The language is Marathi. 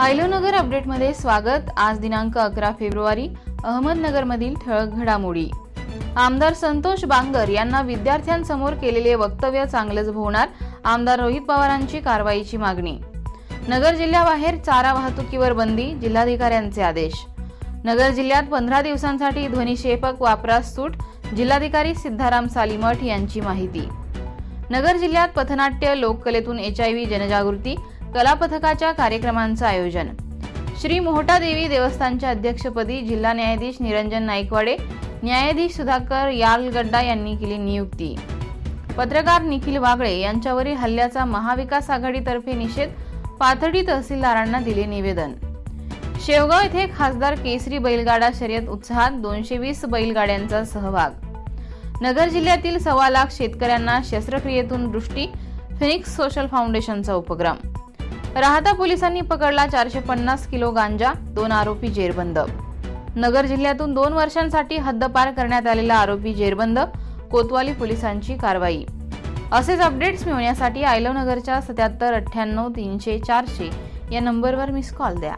आयलोनगर अपडेटमध्ये स्वागत. आज दिनांक अकरा फेब्रुवारी अहमदनगरमधील ठळक घडामोडी. आमदार संतोष बांगर यांना विद्यार्थ्यांसमोर केलेले वक्तव्य चांगलंच भोवणार आमदार रोहित पवारांची कारवाईची मागणी. नगर जिल्ह्याबाहेर चारा वाहतुकीवर बंदी जिल्हाधिकाऱ्यांचे आदेश. नगर जिल्ह्यात पंधरा दिवसांसाठी ध्वनिक्षेपक वापरास सूट जिल्हाधिकारी सिद्धाराम सालीमठ यांची माहिती. नगर जिल्ह्यात पथनाट्य लोककलेतून एच आय व्ही जनजागृती कलापथकाच्या कार्यक्रमांचं आयोजन. श्री मोहटा देवी देवस्थानच्या अध्यक्षपदी जिल्हा न्यायाधीश निरंजन नाईकवाडे न्यायाधीश सुधाकर यालगड्डा यांनी केली नियुक्ती. पत्रकार निखिल वागळे यांच्यावरील हल्ल्याचा महाविकास आघाडीतर्फे निषेध पाथर्डी तहसीलदारांना दिले निवेदन. शेवगाव येथे खासदार केसरी बैलगाडा शर्यत उत्साहात दोनशे वीस बैलगाड्यांचा सहभाग. नगर जिल्ह्यातील सव्वा लाख शेतकऱ्यांना शस्त्रक्रियेतून दृष्टी फिनिक्स सोशल फाउंडेशनचा उपक्रम. राहता पोलिसांनी पकडला चारशे पन्नास किलो गांजा दोन आरोपी जेरबंद. नगर जिल्ह्यातून दोन वर्षांसाठी हद्दपार करण्यात आलेला आरोपी जेरबंद कोतवाली पोलिसांची कारवाई. असेच अपडेट्स मिळवण्यासाठी आयलो नगरच्या सत्याहत्तर अठ्ठ्याण्णव तीनशे चारशे या नंबरवर मिस कॉल द्या.